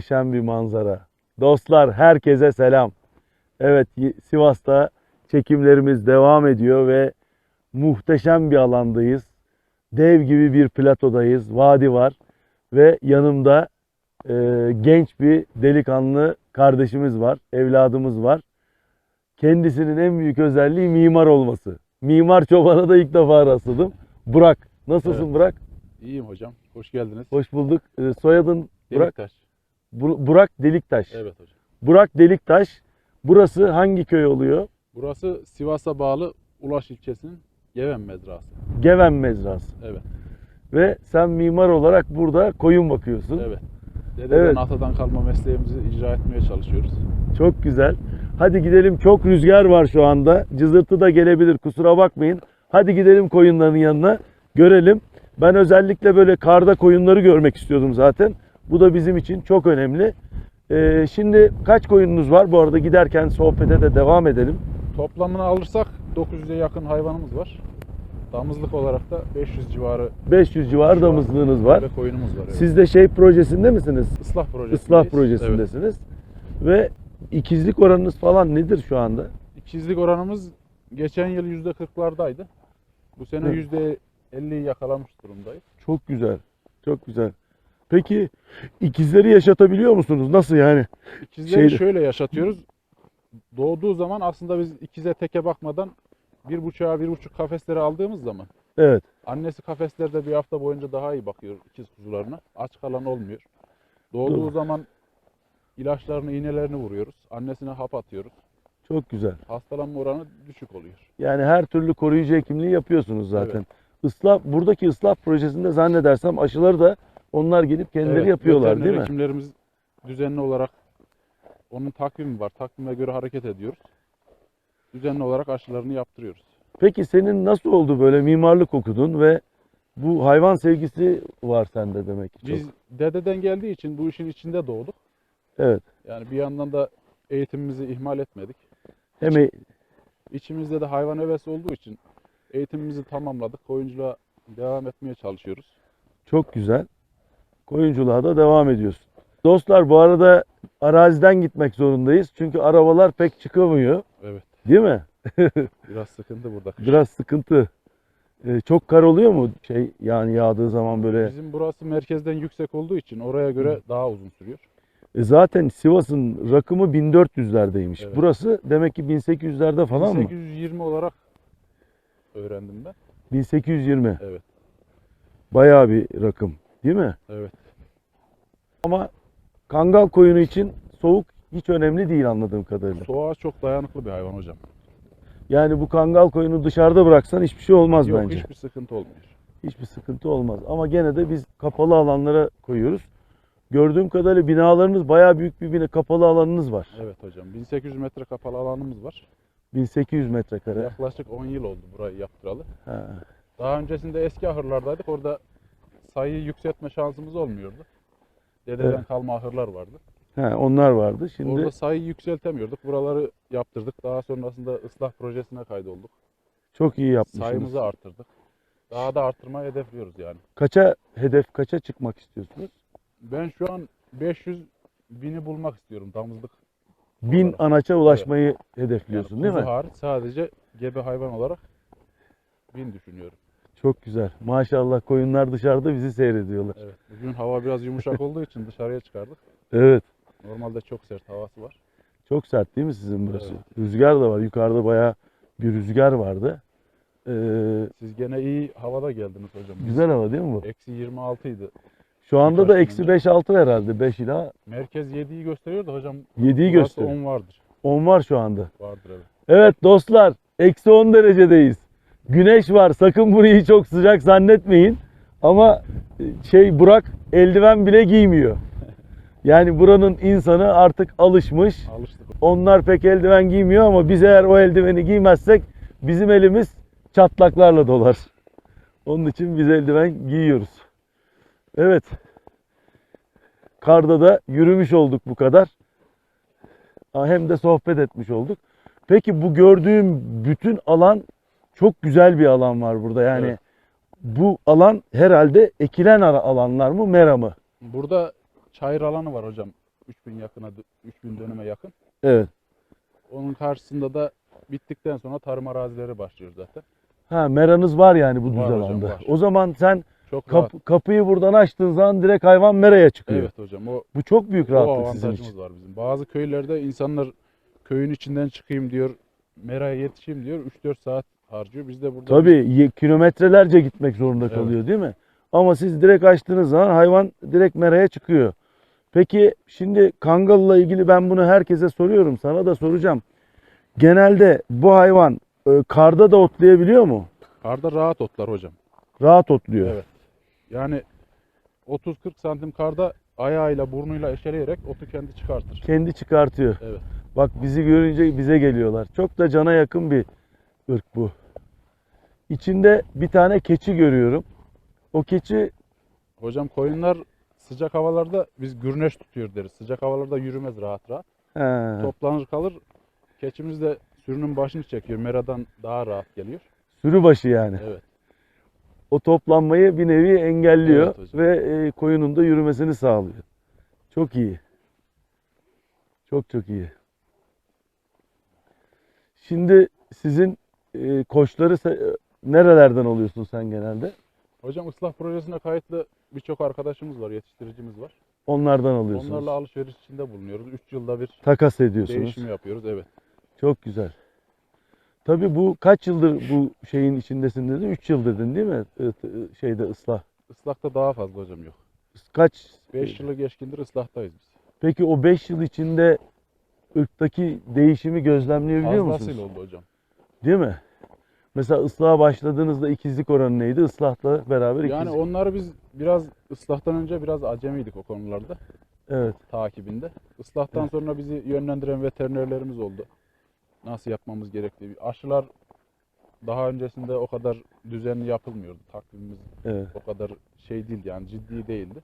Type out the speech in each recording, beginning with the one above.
Muhteşem bir manzara. Dostlar herkese selam. Evet Sivas'ta çekimlerimiz devam ediyor ve muhteşem bir alandayız. Dev gibi bir platodayız. Vadi var ve yanımda e, genç bir delikanlı kardeşimiz var, evladımız var. Kendisinin en büyük özelliği mimar olması. Mimar çobana da ilk defa rastladım. Burak. Nasılsın Evet. Burak? İyiyim hocam. Hoş geldiniz. Hoş bulduk. E, soyadın Burak. Bu- Burak Deliktaş. Evet hocam. Burak Deliktaş. Burası hangi köy oluyor? Burası Sivas'a bağlı Ulaş ilçesinin Geven Mezrası. Geven Mezrası. Evet. Ve sen mimar olarak burada koyun bakıyorsun. Evet. Dededen Evet. atadan kalma mesleğimizi icra etmeye çalışıyoruz. Çok güzel. Hadi gidelim. Çok rüzgar var şu anda. Cızırtı da gelebilir. Kusura bakmayın. Hadi gidelim koyunların yanına. Görelim. Ben özellikle böyle karda koyunları görmek istiyordum zaten. Bu da bizim için çok önemli. Ee, şimdi kaç koyununuz var? Bu arada giderken sohbete de devam edelim. Toplamını alırsak 900'e yakın hayvanımız var. Damızlık olarak da 500 civarı 500 civar Şu an damızlığınız var. ve koyunumuz var. Evet. Siz de şey projesinde misiniz? ıslah projesindeyiz. Islah Evet. projesindesiniz. Ve ikizlik oranınız falan nedir şu anda? İkizlik oranımız geçen yıl %40'lardaydı. Bu sene Evet. %50'yi yakalamış durumdayız. Çok güzel. Çok güzel. Peki ikizleri yaşatabiliyor musunuz? Nasıl yani? İkizleri Şeyde- şöyle yaşatıyoruz. Doğduğu zaman aslında biz ikize teke bakmadan bir buçuğa bir buçuk kafesleri aldığımız zaman Evet. annesi kafeslerde bir hafta boyunca daha iyi bakıyor ikiz kuzularına. Aç kalan olmuyor. Doğduğu Doğru. zaman ilaçlarını, iğnelerini vuruyoruz. Annesine hap atıyoruz. Çok güzel. Hastalanma oranı düşük oluyor. Yani her türlü koruyucu hekimliği yapıyorsunuz zaten. Islah buradaki ıslah projesinde zannedersem aşıları da onlar gelip kendileri Evet, yapıyorlar değil mi? Hekimlerimiz düzenli olarak onun takvimi var. Takvime göre hareket ediyoruz. Düzenli olarak aşılarını yaptırıyoruz. Peki senin nasıl oldu böyle mimarlık okudun ve bu hayvan sevgisi var sende demek ki çok. Biz dededen geldiği için bu işin içinde doğduk. Evet. Yani bir yandan da eğitimimizi ihmal etmedik. Hem e- İçimizde de hayvan hevesi olduğu için eğitimimizi tamamladık. Koyunculuğa devam etmeye çalışıyoruz. Çok güzel. Koyunculuğa da devam ediyorsun. Dostlar bu arada araziden gitmek zorundayız. Çünkü arabalar pek çıkamıyor. Evet. Değil mi? Biraz sıkıntı burada. kış. Biraz sıkıntı. Ee, çok kar oluyor mu? Şey yani yağdığı zaman böyle. Bizim burası merkezden yüksek olduğu için oraya göre daha uzun sürüyor. E, zaten Sivas'ın rakımı 1400'lerdeymiş. Evet. Burası demek ki 1800'lerde falan mı? 1820 olarak öğrendim ben. 1820. Evet. Bayağı bir rakım. Değil mi? Evet. Ama kangal koyunu için soğuk hiç önemli değil anladığım kadarıyla. Soğuğa çok dayanıklı bir hayvan hocam. Yani bu kangal koyunu dışarıda bıraksan hiçbir şey olmaz Yok bence. hiçbir sıkıntı olmuyor. Hiçbir sıkıntı olmaz. Ama gene de biz kapalı alanlara koyuyoruz. Gördüğüm kadarıyla binalarınız bayağı büyük bir bina, kapalı alanınız var. Evet hocam. 1800 metre kapalı alanımız var. 1800 metrekare. Yaklaşık 10 yıl oldu burayı yaptıralı. Ha, Daha öncesinde eski ahırlardaydık. Orada sayıyı yükseltme şansımız olmuyordu. Dededen Evet. kalma ahırlar vardı. ha, onlar vardı. Şimdi Orada sayıyı yükseltemiyorduk. Buraları yaptırdık. Daha sonrasında ıslah projesine kaydolduk. çok iyi yapmışsınız. Sayımızı arttırdık. Daha da arttırmayı hedefliyoruz yani. Kaça hedef kaça çıkmak istiyorsunuz? Ben şu an 500 bini bulmak istiyorum damızlık. Bin Olarak. anaça ulaşmayı hedefliyorsun Yani değil mi? hariç sadece gebe hayvan olarak bin düşünüyorum. Çok güzel. Maşallah koyunlar dışarıda bizi seyrediyorlar. Evet. Bugün hava biraz yumuşak olduğu için dışarıya çıkardık. Evet. Normalde çok sert havası var. Çok sert değil mi sizin burası? Evet. Rüzgar da var. Yukarıda bayağı bir rüzgar vardı. Ee, Siz gene iyi havada geldiniz hocam. Güzel hava değil mi bu? Eksi 26 idi. Şu anda da eksi önce. 5-6 herhalde. 5 ila Merkez 7'yi gösteriyor da hocam 7'yi burası gösteriyor. 10 vardır. 10 var şu anda. Vardır evet. Evet dostlar eksi 10 derecedeyiz. Güneş var sakın burayı çok sıcak zannetmeyin. Ama e, şey Burak eldiven bile giymiyor. Yani buranın insanı artık alışmış. Alıştık. Onlar pek eldiven giymiyor ama biz eğer o eldiveni giymezsek bizim elimiz çatlaklarla dolar. Onun için biz eldiven giyiyoruz. Evet. Karda da yürümüş olduk bu kadar. Hem de sohbet etmiş olduk. Peki bu gördüğüm bütün alan çok güzel bir alan var burada. Yani Evet. bu alan herhalde ekilen alanlar mı, mera mı? Burada çayır alanı var hocam. 3000 yakına 3000 dönüme yakın. Evet. Onun karşısında da bittikten sonra tarım arazileri başlıyor zaten. Ha meranız var yani bu düz Var hocam, alanda. var. O zaman sen Çok kap- rahat. kapıyı buradan açtığın zaman direkt hayvan meraya çıkıyor. Evet hocam. O, Bu çok büyük rahatlık sizin için. var bizim. Bazı köylerde insanlar köyün içinden çıkayım diyor. Meraya yetişeyim diyor. 3-4 saat harcıyor. Biz de burada Tabii kilometrelerce gitmek zorunda Evet. kalıyor değil mi? Ama siz direkt açtığınız zaman hayvan direkt meraya çıkıyor. Peki şimdi kangalla ilgili ben bunu herkese soruyorum. Sana da soracağım. Genelde bu hayvan e, karda da otlayabiliyor mu? karda rahat otlar hocam. Rahat otluyor. Evet. Yani 30-40 santim karda ayağıyla burnuyla eşeleyerek otu kendi çıkartır. Kendi çıkartıyor. Evet. Bak bizi görünce bize geliyorlar. Çok da cana yakın bir ırk bu. İçinde bir tane keçi görüyorum. O keçi Hocam koyunlar sıcak havalarda biz gürneş tutuyor deriz. Sıcak havalarda yürümez rahat rahat. he, Toplanır kalır. Keçimiz de sürünün başını çekiyor. Meradan daha rahat geliyor. sürü başı yani. Evet. O toplanmayı bir nevi engelliyor Evet hocam. ve e, koyunun da yürümesini sağlıyor. Çok iyi. Çok çok iyi. Şimdi sizin e, koçları se- nerelerden alıyorsun sen genelde? Hocam ıslah projesine kayıtlı birçok arkadaşımız var, yetiştiricimiz var. Onlardan alıyorsunuz. Onlarla alışveriş içinde bulunuyoruz. 3 yılda bir Takas ediyorsunuz. değişim yapıyoruz. Evet. Çok güzel. Tabii bu kaç yıldır bu şeyin içindesin dedin? 3 yıl dedin değil mi? E, t- Şeyde ıslah. Islakta daha fazla hocam yok. Kaç? 5 yılı geçkindir ıslahtayız biz. Peki o 5 yıl içinde ırktaki değişimi gözlemleyebiliyor musunuz? Fazlasıyla oldu hocam. Değil mi? Mesela ıslaha başladığınızda ikizlik oranı neydi? Islahla beraber ikizlik. Yani onları biz biraz ıslahtan önce biraz acemiydik o konularda Evet. takibinde. Islahtan sonra bizi yönlendiren veterinerlerimiz oldu. Nasıl yapmamız gerektiği. Aşılar daha öncesinde o kadar düzenli yapılmıyordu. Takvimimiz Evet. o kadar şey değil yani ciddi değildi.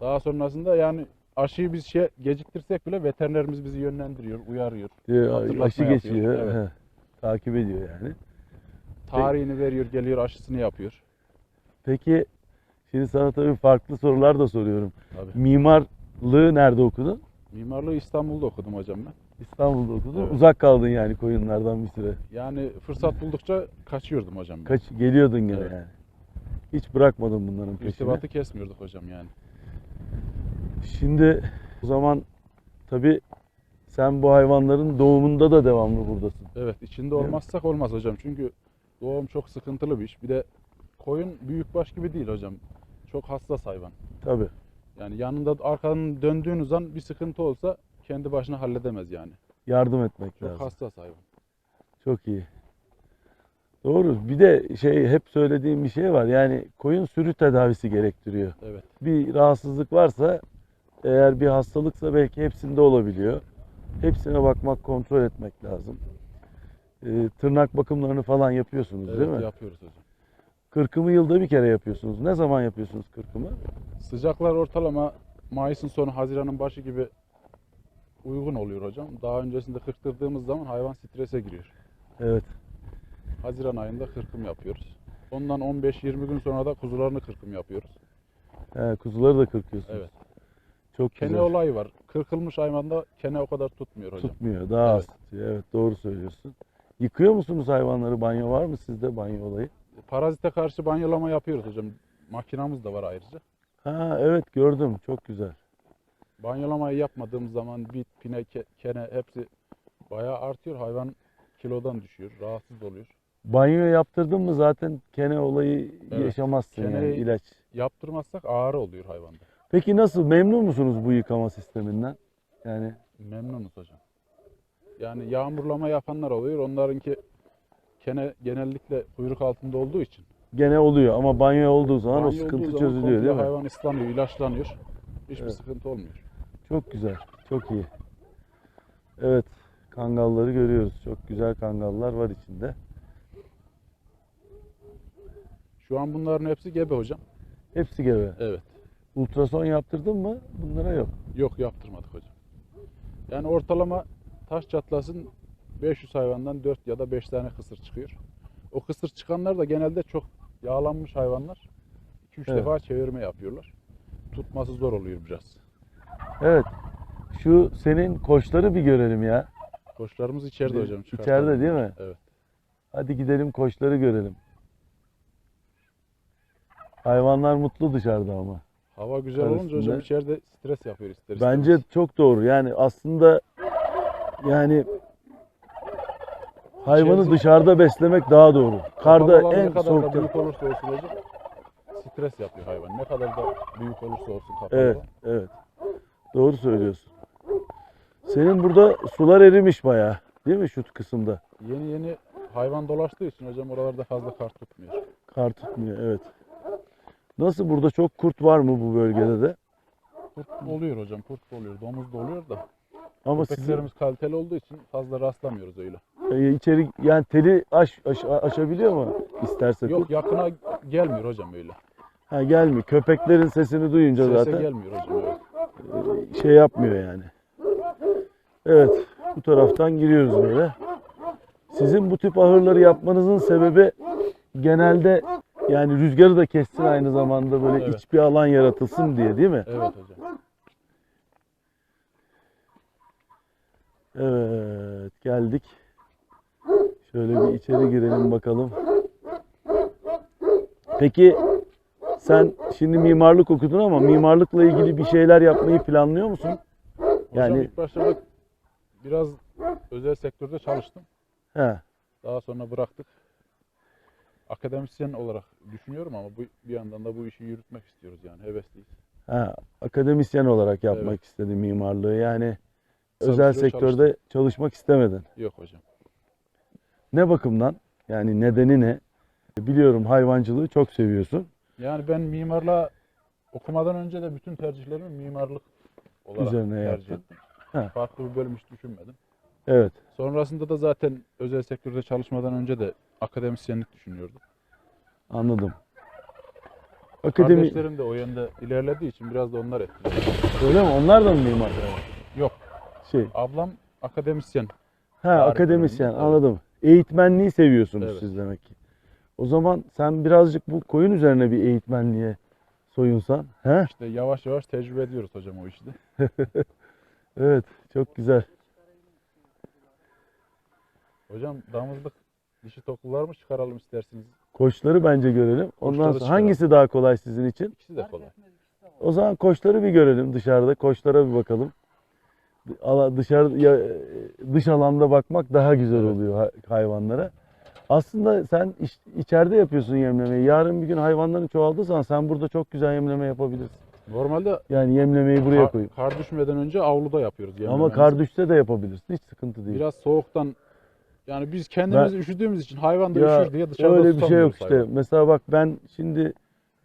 Daha sonrasında yani aşıyı biz şey geciktirsek bile veterinerimiz bizi yönlendiriyor, uyarıyor. Diyor, Hatırlatma aşı geçiyor. Evet. he. Takip ediyor yani. Tarihini veriyor, geliyor aşısını yapıyor. Peki şimdi sana tabii farklı sorular da soruyorum. Tabii. Mimarlığı nerede okudun? Mimarlığı İstanbul'da okudum hocam ben. İstanbul'da okudun. Evet. Uzak kaldın yani koyunlardan bir süre. Yani fırsat buldukça kaçıyordum hocam ben. Kaç geliyordun gene Evet. yani. Hiç bırakmadın bunların peşini. İrtibatı kesmiyorduk hocam yani. Şimdi o zaman tabii sen bu hayvanların doğumunda da devamlı buradasın. Evet içinde olmazsak olmaz hocam. Çünkü doğum çok sıkıntılı bir iş. Bir de koyun büyükbaş gibi değil hocam. Çok hassas hayvan. Tabii. Yani yanında arkanın döndüğünüz an bir sıkıntı olsa kendi başına halledemez yani. Yardım etmek Çok lazım. hassas hayvan. Çok iyi. Doğru. Bir de şey hep söylediğim bir şey var. Yani koyun sürü tedavisi gerektiriyor. Evet. Bir rahatsızlık varsa eğer bir hastalıksa belki hepsinde olabiliyor. Hepsine bakmak, kontrol etmek lazım. Ee, tırnak bakımlarını falan yapıyorsunuz Evet değil mi? yapıyoruz hocam. Kırkımı yılda bir kere yapıyorsunuz. Ne zaman yapıyorsunuz kırkımı? Sıcaklar ortalama Mayıs'ın sonu Haziran'ın başı gibi uygun oluyor hocam. Daha öncesinde kırktırdığımız zaman hayvan strese giriyor. Evet. Haziran ayında kırkım yapıyoruz. Ondan 15-20 gün sonra da kuzularını kırkım yapıyoruz. He, kuzuları da kırkıyorsunuz. Evet. Çok Kene güzel. olayı var. Kırkılmış hayvanda kene o kadar tutmuyor hocam. Tutmuyor. Daha az Evet. tutuyor. Evet doğru söylüyorsun. Yıkıyor musunuz hayvanları? Banyo var mı sizde banyo olayı? Parazite karşı banyolama yapıyoruz hocam. Makinamız da var ayrıca. Ha evet gördüm. Çok güzel. Banyolamayı yapmadığımız zaman bit, pine, ke- kene hepsi bayağı artıyor. Hayvan kilodan düşüyor. Rahatsız oluyor. Banyo yaptırdın mı zaten kene olayı Evet. yaşamazsın yani Keneyi- ilaç. Yaptırmazsak ağrı oluyor hayvanda. Peki nasıl? Memnun musunuz bu yıkama sisteminden? Yani Memnunuz hocam. Yani yağmurlama yapanlar oluyor. Onlarınki kene genellikle kuyruk altında olduğu için. gene oluyor ama banyo olduğu zaman o banyo olduğu sıkıntı zaman çözülüyor komple değil mi? Hayvan ıslanıyor, ilaçlanıyor. Hiçbir sıkıntı olmuyor. Çok güzel. Çok iyi. Evet. Kangalları görüyoruz. Çok güzel kangallar var içinde. Şu an bunların hepsi gebe hocam. Hepsi gebe. Evet. Ultrason yaptırdın mı? Bunlara yok. Yok yaptırmadık hocam. Yani ortalama taş çatlasın 500 hayvandan 4 ya da 5 tane kısır çıkıyor. O kısır çıkanlar da genelde çok yağlanmış hayvanlar. 2-3 Evet. defa çevirme yapıyorlar. Tutması zor oluyor biraz. Evet. Şu senin koçları bir görelim ya. Koçlarımız içeride Bir- hocam. içeride çıkartalım. değil mi? Evet. Hadi gidelim koçları görelim. Hayvanlar mutlu dışarıda ama. Hava güzel olunca hocam içeride stres yapıyor ister Bence istemez. çok doğru. Yani aslında yani hayvanı İçerisi- dışarıda beslemek daha doğru. Karda en ne kadar da soğuk. büyük olursa olsun hocam stres yapıyor hayvan. Ne kadar da büyük olursa olsun kapalı Evet, evet. Doğru söylüyorsun. Senin burada sular erimiş bayağı. Değil mi şu kısımda? Yeni yeni hayvan dolaştığı için hocam oralarda fazla kar tutmuyor. Kar tutmuyor, evet. Nasıl burada çok kurt var mı bu bölgede de? Kurt oluyor hocam, kurt da oluyor, domuz da oluyor da. Ama sizin Köpeklerimiz kaliteli olduğu için fazla rastlamıyoruz öyle. e, içeri yani teli aş, aş- aşabiliyor mu isterse Yok kurt? yakına gelmiyor hocam öyle. Ha gelmiyor. Köpeklerin sesini duyunca Sese zaten gelmiyor hocam. Evet. şey yapmıyor yani. Evet, bu taraftan giriyoruz böyle. Sizin bu tip ahırları yapmanızın sebebi genelde yani rüzgarı da kessin aynı zamanda böyle Evet. iç bir alan yaratılsın diye değil mi? Evet hocam. Evet, geldik. Şöyle bir içeri girelim bakalım. Peki sen şimdi mimarlık okudun ama mimarlıkla ilgili bir şeyler yapmayı planlıyor musun? Hocam Yani- ilk başta biraz özel sektörde çalıştım. He. Daha sonra bıraktık. Akademisyen olarak düşünüyorum ama bu, bir yandan da bu işi yürütmek istiyoruz yani hevesliyiz. Ha, akademisyen olarak yapmak Evet. istedim mimarlığı. Yani bir özel sektörde çalışmak istemedin. Yok hocam. Ne bakımdan? Yani nedeni ne? Biliyorum hayvancılığı çok seviyorsun. Yani ben mimarlığa okumadan önce de bütün tercihlerimi mimarlık olarak Üzerine tercih yaptın. ettim. Ha. Farklı bir bölüm hiç düşünmedim. Evet. Sonrasında da zaten özel sektörde çalışmadan önce de akademisyenlik düşünüyordum. Anladım. Akademi Kardeşlerim de o yönde ilerlediği için biraz da onlar etkiledi. öyle mi? Onlar da mı mimar? Yok, Şey. ablam akademisyen. Ha, Tarih akademisyen bölümünde, anladım. Eğitmenliği seviyorsunuz Evet. siz demek ki. O zaman sen birazcık bu koyun üzerine bir eğitmenliğe soyunsan. He? İşte yavaş yavaş tecrübe ediyoruz hocam o işte. Evet, çok güzel. Hocam damızlık dişi tokullar mı çıkaralım isterseniz? Koçları bence görelim. Ondan Koçları sonra çıkaralım. hangisi daha kolay sizin için? İkisi de kolay. O zaman koçları bir görelim dışarıda. Koçlara bir bakalım. Ala- Dışarı ya- dış alanda bakmak daha güzel Evet. oluyor ha- hayvanlara. Aslında sen iç- içeride yapıyorsun yemlemeyi. Yarın bir gün hayvanların çoğaldığı zaman sen burada çok güzel yemleme yapabilirsin. Normalde Yani yemlemeyi buraya kar, koyup. kar düşmeden önce avluda yapıyoruz. Ama yemlememizi. kar düşse de yapabilirsin. Hiç sıkıntı değil. Biraz soğuktan yani biz kendimiz üşüdüğümüz için hayvan da Ya, üşür diye dışarıda Öyle bir şey yok işte. hayvanı. Mesela bak ben şimdi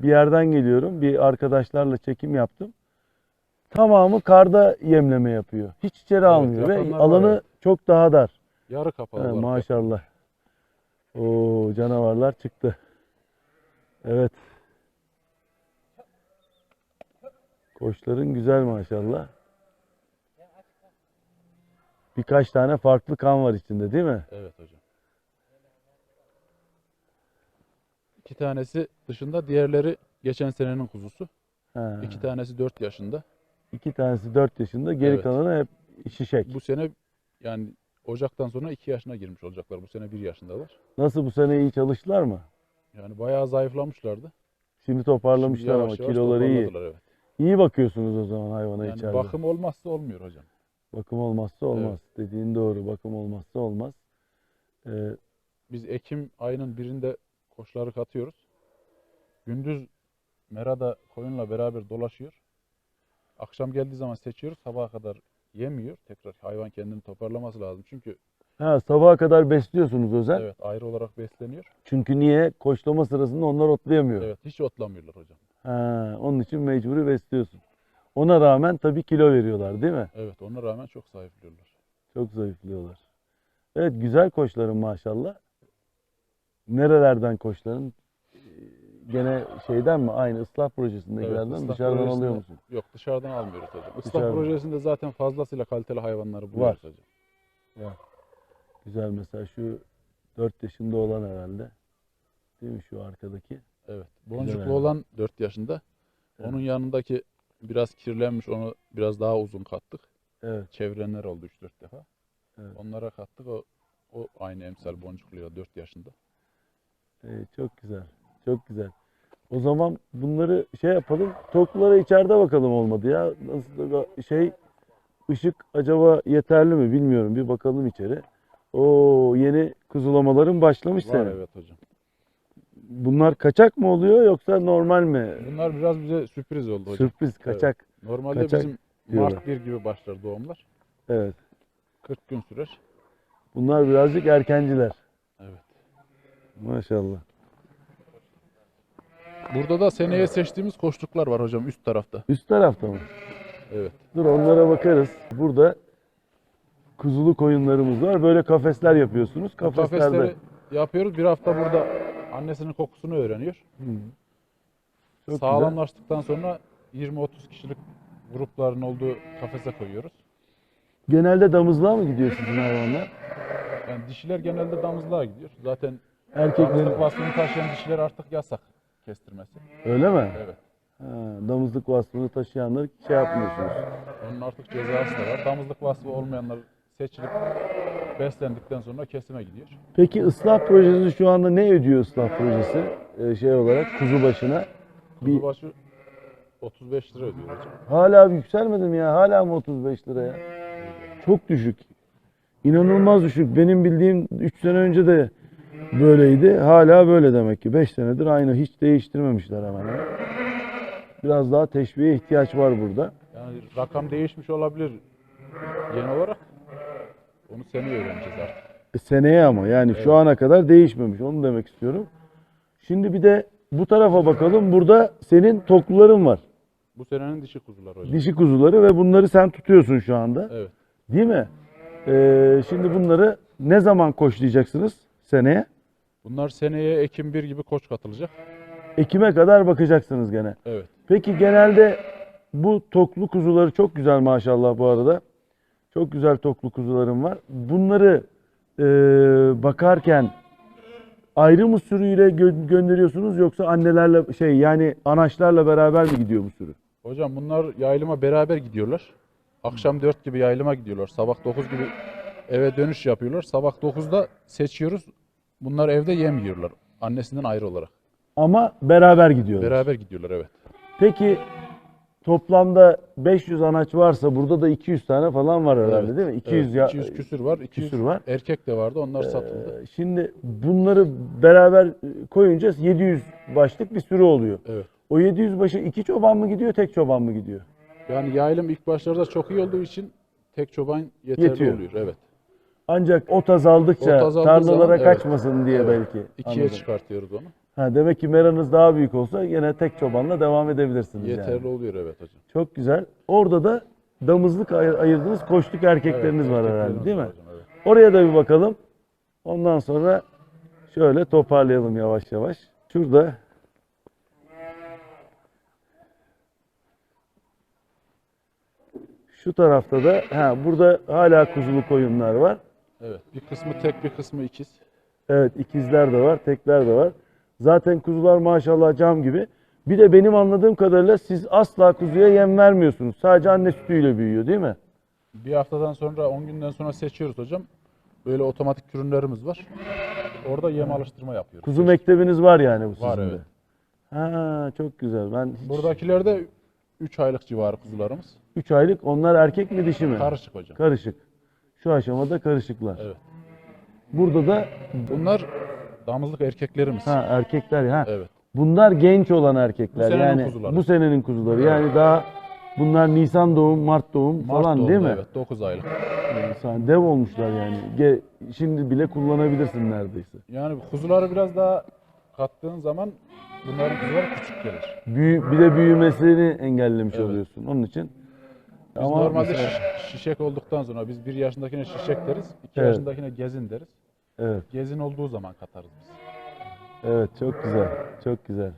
bir yerden geliyorum. Bir arkadaşlarla çekim yaptım. Tamamı karda yemleme yapıyor. Hiç içeri almıyor ve var, alanı evet. çok daha dar. Yarı kapalı He, maşallah. Oo canavarlar çıktı. Evet. Koçların güzel maşallah. Birkaç tane farklı kan var içinde değil mi? Evet hocam. İki tanesi dışında diğerleri geçen senenin kuzusu. Ha. İki tanesi 4 yaşında. İki tanesi 4 yaşında, geri Evet. kalanı hep şişek. Bu sene yani Ocak'tan sonra 2 yaşına girmiş olacaklar. Bu sene 1 yaşındalar. Nasıl bu sene iyi çalıştılar mı? Yani bayağı zayıflamışlardı. Şimdi Şimdi toparlamışlar ama yavaş yavaş kiloları iyi. toparladılar, Evet. İyi bakıyorsunuz o zaman hayvana Yani içeride. bakım olmazsa olmuyor hocam. Bakım olmazsa olmaz. Dediğin doğru. Bakım olmazsa olmaz. Ee, Biz Ekim ayının birinde koçları katıyoruz. Gündüz Merada koyunla beraber dolaşıyor. Akşam geldiği zaman seçiyoruz. Sabaha kadar yemiyor. Tekrar hayvan kendini toparlaması lazım. Çünkü ha, sabaha kadar besliyorsunuz özel. evet ayrı olarak besleniyor. Çünkü niye? Koçlama sırasında onlar otlayamıyor. Evet hiç otlamıyorlar hocam. Ha, onun için mecburi besliyorsun. Ona rağmen tabii kilo veriyorlar değil mi? Evet ona rağmen çok zayıflıyorlar. Çok zayıflıyorlar. Evet güzel koçların maşallah. Nerelerden koçların? Ee, Gene şeyden mi? Aynı ıslah projesindekilerden Evet, ıslah dışarıdan projesinde- alıyor musun? Yok dışarıdan almıyoruz hocam. Islah Dışarıdan. projesinde zaten fazlasıyla kaliteli hayvanları buluyoruz hocam. Güzel mesela şu 4 yaşında olan herhalde. Değil mi şu arkadaki? Evet. Boncuklu olan 4 yaşında. Evet. Onun yanındaki biraz kirlenmiş onu biraz daha uzun kattık. Evet. Çevirenler oldu 3-4 defa. Evet. Onlara kattık o o aynı emsal boncukluyor 4 yaşında. Ee, çok güzel. Çok güzel. O zaman bunları şey yapalım. Toklulara içeride bakalım olmadı ya. Nasıl da şey ışık acaba yeterli mi bilmiyorum. Bir bakalım içeri. O yeni kuzulamaların başlamış Var senin. evet hocam. Bunlar kaçak mı oluyor yoksa normal mi? Bunlar biraz bize sürpriz oldu hocam. Sürpriz kaçak. Normalde Kaçak bizim diyorlar. Mart 1 gibi başlar doğumlar. Evet. 40 gün sürer. Bunlar birazcık erkenciler. Evet. Maşallah. Burada da seneye seçtiğimiz koçluklar var hocam üst tarafta. Üst tarafta mı? Evet. Dur onlara bakarız. Burada kuzulu koyunlarımız var. Böyle kafesler yapıyorsunuz. Kafeslerde. Kafesleri yapıyoruz. Bir hafta burada annesinin kokusunu öğreniyor. Hı. Çok güzel. Sağlamlaştıktan sonra 20-30 kişilik grupların olduğu kafese koyuyoruz. Genelde damızlığa mı gidiyor sizin hayvanlar? Yani dişiler genelde damızlığa gidiyor. Zaten Erkeklerin vasfını taşıyan dişiler artık yasak kestirmesi. öyle mi? Evet. Ha, damızlık vasfını taşıyanları şey yapmıyorsunuz. Onun artık cezası da var. Damızlık vasfı olmayanlar seçilip beslendikten sonra kesime gidiyor. Peki ıslah projesi şu anda ne ödüyor ıslah projesi Ee, şey olarak kuzu başına? Bir- Kuzu başı 35 lira ödüyor hocam. Hala yükselmedim ya. Hala mı 35 liraya? Çok düşük. İnanılmaz düşük. Benim bildiğim 3 sene önce de böyleydi. Hala böyle demek ki. 5 senedir aynı. Hiç değiştirmemişler hemen hemen. Biraz daha teşviğe ihtiyaç var burada. Yani rakam değişmiş olabilir yeni olarak. Onu seneye öğreneceğiz artık. E, seneye ama yani şu Evet. ana kadar değişmemiş. Onu demek istiyorum. Şimdi bir de bu tarafa bakalım. Burada senin tokluların var. Bu senenin dişi kuzular hocam. Dişi kuzuları ve bunları sen tutuyorsun şu anda. Evet. Değil mi? Ee, şimdi bunları ne zaman koşlayacaksınız seneye? Bunlar seneye Ekim 1 gibi koç katılacak. Ekim'e kadar bakacaksınız gene. Evet. Peki genelde bu toklu kuzuları çok güzel maşallah bu arada. Çok güzel toklu kuzularım var. Bunları e, bakarken ayrı mı sürüyle gö- gönderiyorsunuz yoksa annelerle şey yani anaçlarla beraber mi gidiyor bu sürü? Hocam bunlar yayılıma beraber gidiyorlar. Akşam 4 gibi yayılıma gidiyorlar. Sabah 9 gibi eve dönüş yapıyorlar. Sabah 9'da seçiyoruz. Bunlar evde yem yiyorlar. Annesinden ayrı olarak. Ama beraber gidiyorlar. Beraber gidiyorlar evet. Peki toplamda 500 anaç varsa burada da 200 tane falan var herhalde Evet, değil mi? 200 evet, ya 200 küsür var. 200 küsür var. erkek de vardı. Onlar satıldı. Ee, Şimdi bunları beraber koyunca 700 başlık bir sürü oluyor. Evet. O 700 başı iki çoban mı gidiyor, tek çoban mı gidiyor? Yani yayılım ilk başlarda çok iyi olduğu için tek çoban yeterli Yetiyor. oluyor. Evet. Ancak ot azaldıkça Ot azaldığı tarlalara zaman, evet. kaçmasın diye Evet. belki. İkiye Anladım. çıkartıyoruz onu. Ha, demek ki meranız daha büyük olsa yine tek çobanla devam edebilirsiniz Yeterli yani. oluyor evet hocam. Çok güzel. Orada da damızlık ayır- ayırdığınız koçluk erkekleriniz Evet, var erkeklerimiz herhalde değil mi? var hocam, evet. Oraya da bir bakalım. Ondan sonra şöyle toparlayalım yavaş yavaş. Şurada şu tarafta da ha burada hala kuzulu koyunlar var. Evet. Bir kısmı tek bir kısmı ikiz. Evet ikizler de var, tekler de var. Zaten kuzular maşallah cam gibi. Bir de benim anladığım kadarıyla siz asla kuzuya yem vermiyorsunuz. Sadece anne sütüyle büyüyor değil mi? Bir haftadan sonra 10 günden sonra seçiyoruz hocam. Böyle otomatik ürünlerimiz var. Orada yem alıştırma yapıyoruz. Kuzu mektebiniz var yani bu sizin Var, de. evet. Ha çok güzel. Ben hiç... Buradakilerde 3 aylık civarı kuzularımız. 3 aylık onlar erkek mi dişi mi? Karışık hocam. Karışık. Şu aşamada karışıklar. Evet. Burada da Bunlar damızlık erkeklerimiz. ha erkekler ha. Evet. Bunlar genç olan erkekler. Bu senenin yani kuzuları. bu senenin kuzuları. Yani daha bunlar Nisan doğum, Mart doğum Mart falan doğumlu, değil mi? Evet 9 aylık. Nisan dev olmuşlar yani. Ge- Şimdi bile kullanabilirsin neredeyse. Yani kuzuları biraz daha kattığın zaman bunların kuzuları küçük gelir. Büyü, bir de büyümesini engellemiş Evet. oluyorsun. Onun için. Biz Ama normalde şiş- şişek olduktan sonra biz bir yaşındakine şişek deriz, iki Evet. yaşındakine gezin deriz. Evet. Gezin olduğu zaman katarız biz. Evet çok güzel. Çok güzel.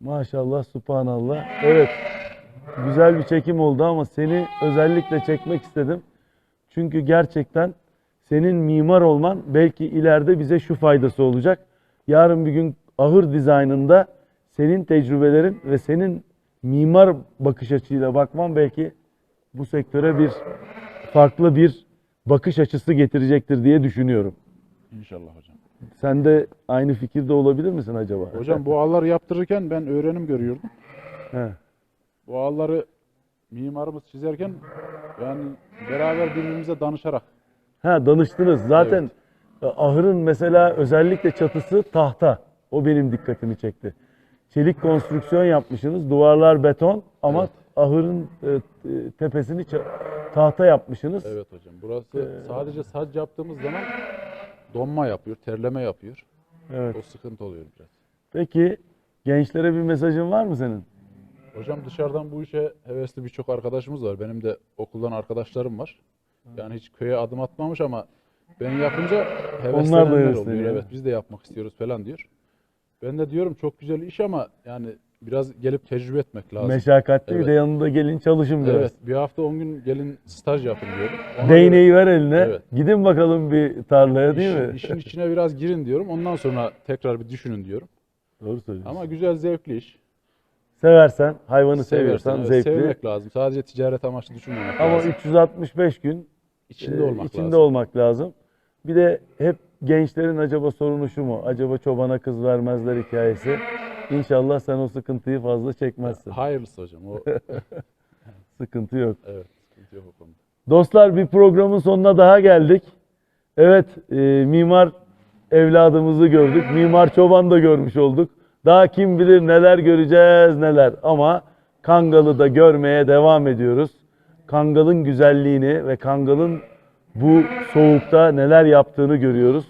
Maşallah subhanallah. Evet. Güzel bir çekim oldu ama seni özellikle çekmek istedim. Çünkü gerçekten senin mimar olman belki ileride bize şu faydası olacak. Yarın bir gün ahır dizaynında senin tecrübelerin ve senin mimar bakış açıyla bakman belki bu sektöre bir farklı bir bakış açısı getirecektir diye düşünüyorum. İnşallah hocam. Sen de aynı fikirde olabilir misin acaba? Hocam bu ağları yaptırırken ben öğrenim görüyordum. He. Bu ağları mimarımız çizerken yani beraber birbirimize danışarak Ha danıştınız. Zaten e, ahırın mesela özellikle çatısı tahta. O benim dikkatimi çekti. Çelik konstrüksiyon yapmışsınız. Duvarlar beton ama Evet. ahırın e, e, tepesini tahta yapmışsınız. Evet hocam. Burası sadece sac yaptığımız zaman donma yapıyor, terleme yapıyor. Evet. O sıkıntı oluyor biraz. Peki gençlere bir mesajın var mı senin? Hocam dışarıdan bu işe hevesli birçok arkadaşımız var. Benim de okuldan arkadaşlarım var. Yani hiç köye adım atmamış ama ben yapınca heveslenenler oluyor. hevesleniyor. Evet biz de yapmak istiyoruz falan diyor. Ben de diyorum çok güzel iş ama yani biraz gelip tecrübe etmek lazım. Meşakkatli bir Evet. de yanında gelin çalışın biraz. Evet bir hafta 10 gün gelin staj yapın diyorum. Ona Değneği ver eline. Evet. Gidin bakalım bir tarlaya değil işin, mi? işin içine biraz girin diyorum. Ondan sonra tekrar bir düşünün diyorum. Doğru söylüyorsun. Ama güzel zevkli iş. Seversen, hayvanı seviyorsan evet, zevkli. sevmek lazım. Sadece ticaret amaçlı düşünmemek Ama lazım. 365 gün İçinde e, olmak içinde lazım. olmak lazım. Bir de hep gençlerin acaba sorunu şu mu? Acaba çobana kız vermezler hikayesi. İnşallah sen o sıkıntıyı fazla çekmezsin. Hayırlısı hocam. O, Sıkıntı yok. evet, sıkıntı yok o konuda. Dostlar bir programın sonuna daha geldik. Evet, e, mimar evladımızı gördük. Mimar çoban da görmüş olduk. Daha kim bilir neler göreceğiz neler. Ama Kangal'ı da görmeye devam ediyoruz. Kangal'ın güzelliğini ve Kangal'ın bu soğukta neler yaptığını görüyoruz.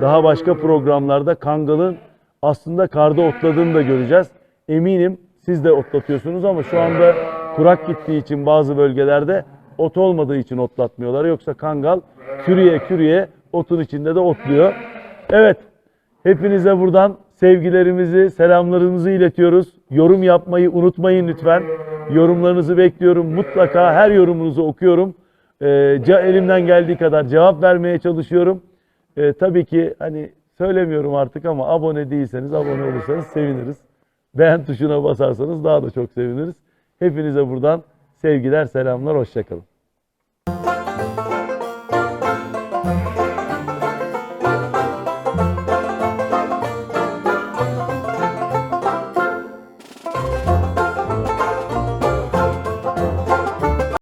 Daha başka programlarda Kangal'ın aslında karda otladığını da göreceğiz. Eminim siz de otlatıyorsunuz ama şu anda kurak gittiği için bazı bölgelerde ot olmadığı için otlatmıyorlar. Yoksa Kangal kürüye kürüye otun içinde de otluyor. Evet, hepinize buradan sevgilerimizi, selamlarımızı iletiyoruz. Yorum yapmayı unutmayın lütfen. Yorumlarınızı bekliyorum. Mutlaka her yorumunuzu okuyorum. Ee, elimden geldiği kadar cevap vermeye çalışıyorum. Ee, tabii ki hani söylemiyorum artık ama abone değilseniz abone olursanız seviniriz. Beğen tuşuna basarsanız daha da çok seviniriz. Hepinize buradan sevgiler, selamlar, hoşçakalın.